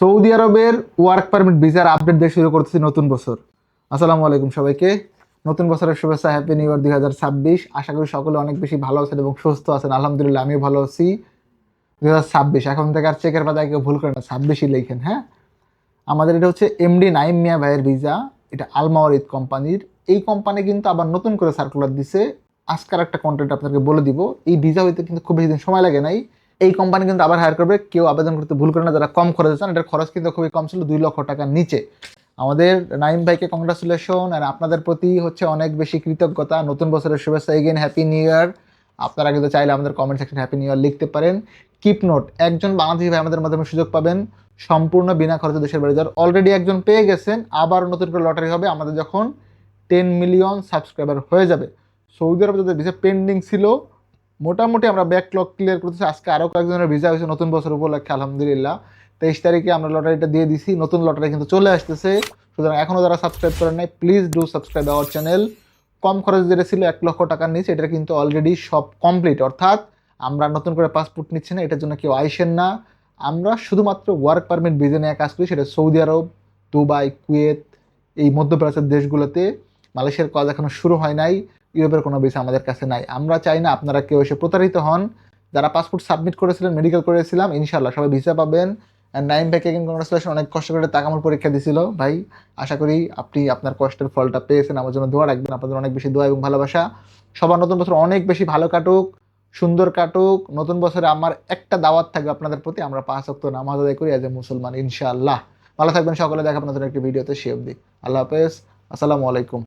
Saudi আরবের work permit ভিসার update দিয়ে শুরু করতেছি নতুন বছর। আসসালামু আলাইকুম সবাইকে। নতুন বছরের শুভেচ্ছা হ্যাপি নিউ ইয়ার দুই হাজার ছাব্বিশ। আশা করি সকলে অনেক বেশি ভালো আছেন এবং সুস্থ আছেন। আলহামদুলিল্লাহ, আমিও ভালো আছি। দুই হাজার ছাব্বিশ, এখন থেকে আর চেকের পাতায় কেউ ভুল করে না, ছাব্বিশই লেখেন হ্যাঁ? আমাদের এটা হচ্ছে এমডি নাইম মিয়া ভাইয়ের ভিসা এটা আলমাওয়ারিদ কোম্পানির। এই কোম্পানি কিন্তু আবার নতুন করে সার্কুলার দিছে। আজকার একটা কন্টেন্ট আপনাকে বলে দিব। এই ভিসা হইতে কিন্তু খুব বেশি দিন সময় লাগে নাই। এই কোম্পানি কিন্তু আবার হায়ার করবে। কেউ আবেদন করতে ভুল করে না, যারা কম খরচে চান এটার খরচ কিন্তু খুবই কম ছিল, দুই লক্ষ টাকার নিচে। আমাদের নাইম ভাইকে কংগ্রাচুলেশন আর আপনাদের প্রতি হচ্ছে অনেক বেশি কৃতজ্ঞতা। নতুন বছরের শুভেচ্ছা। এগেন হ্যাপি নিউ ইয়ার আপনারা কিন্তু চাইলে আমাদের comment section happy new year লিখতে পারেন। কিপ নোট একজন বাংলাদেশি ভাই আমাদের মাধ্যমে সুযোগ পাবেন। সম্পূর্ণ বিনা খরচে দেশের বাড়ি যাওয়ার। অলরেডি একজন পেয়ে গেছেন, আবার নতুন করে লটারি হবে। আমাদের যখন টেন মিলিয়ন সাবস্ক্রাইবার হয়ে যাবে। সৌদি আরবে যাদের ভিসা পেন্ডিং ছিল মোটামুটি আমরা ব্যাকলগ ক্লিয়ার করতেছি। আজকে আরও কয়েকজনের ভিসা হয়েছে নতুন বছর উপলক্ষে, আলহামদুলিল্লাহ। তেইশ তারিখে আমরা লটারিটা দিয়ে দিছি। নতুন লটারি কিন্তু চলে আসতেছে। সুতরাং এখনও যারা সাবস্ক্রাইব করেন নাই please do subscribe our channel কম খরচ যেটা ছিল এক লক্ষ টাকার নিচে এটা কিন্তু অলরেডি সব কমপ্লিট অর্থাৎ আমরা নতুন করে পাসপোর্ট নিচ্ছি না, এটার জন্য কেউ আইসেন না। আমরা শুধুমাত্র ওয়ার্ক পারমিট ভিসা নিয়ে কাজ করি, সেটা সৌদি আরব, দুবাই, কুয়েত, এই মধ্যপ্রাচ্যের দেশগুলোতে। মালয়েশিয়ার কাজ এখনও শুরু হয় নাই। ইউরোপের কোনো ভিসা আমাদের কাছে নাই। আমরা চাই না আপনারা কেউ এসে প্রতারিত হন। যারা পাসপোর্ট সাবমিট করেছিলেন মেডিকেল করেছিলাম ইনশাল্লাহ সবাই ভিসা পাবেন। নাইন ব্যাকে কংগ্রেচুলেশন অনেক কষ্ট করে তাকামল পরীক্ষা দিছিল। ভাই, আশা করি আপনি আপনার কষ্টের ফলটা পেয়েছেন। আমার জন্য দোয়া রাখবেন। আপনাদের অনেক বেশি দোয়া এবং ভালোবাসা। সবার নতুন বছর অনেক বেশি ভালো কাটুক, সুন্দর কাটুক। নতুন বছরে আমার একটা দাওয়াত থাকবে আপনাদের প্রতি। আমরা পাঁচ অক্ট নামাজ আদায় করি অ্যাজ এ মুসলমান, ইনশাআল্লাহ। ভালো থাকবেন সকলে। দেখা আপনাদের একটি ভিডিওতে সে অবধি। আল্লাহ হাফেজ। আসসালামু আলাইকুম।